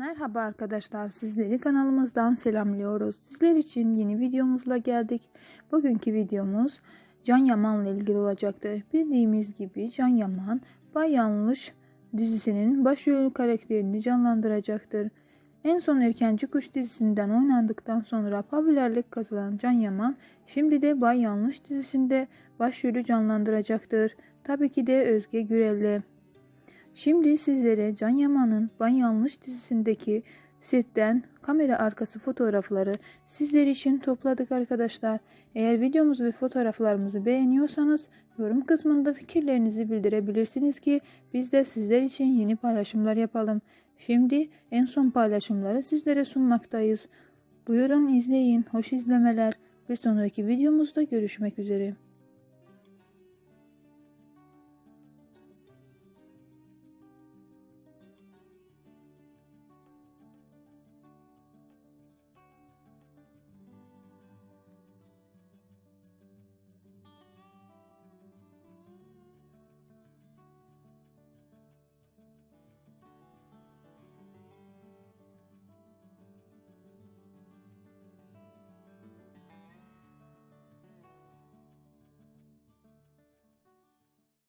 Merhaba arkadaşlar, sizleri kanalımızdan selamlıyoruz. Sizler için yeni videomuzla geldik. Bugünkü videomuz Can Yaman'la ilgili olacaktır. Bildiğimiz gibi Can Yaman, Bay Yanlış dizisinin başrol karakterini canlandıracaktır. En son Erkenci Kuş dizisinden oynandıktan sonra popülerlik kazanan Can Yaman, şimdi de Bay Yanlış dizisinde başrolü canlandıracaktır. Tabii ki de Özge Gürel'le. Şimdi sizlere Can Yaman'ın Ban Yanlış dizisindeki setten kamera arkası fotoğrafları sizler için topladık arkadaşlar. Eğer videomuzu ve fotoğraflarımızı beğeniyorsanız yorum kısmında fikirlerinizi bildirebilirsiniz ki biz de sizler için yeni paylaşımlar yapalım. Şimdi en son paylaşımları sizlere sunmaktayız. Buyurun izleyin. Hoş izlemeler. Bir sonraki videomuzda görüşmek üzere.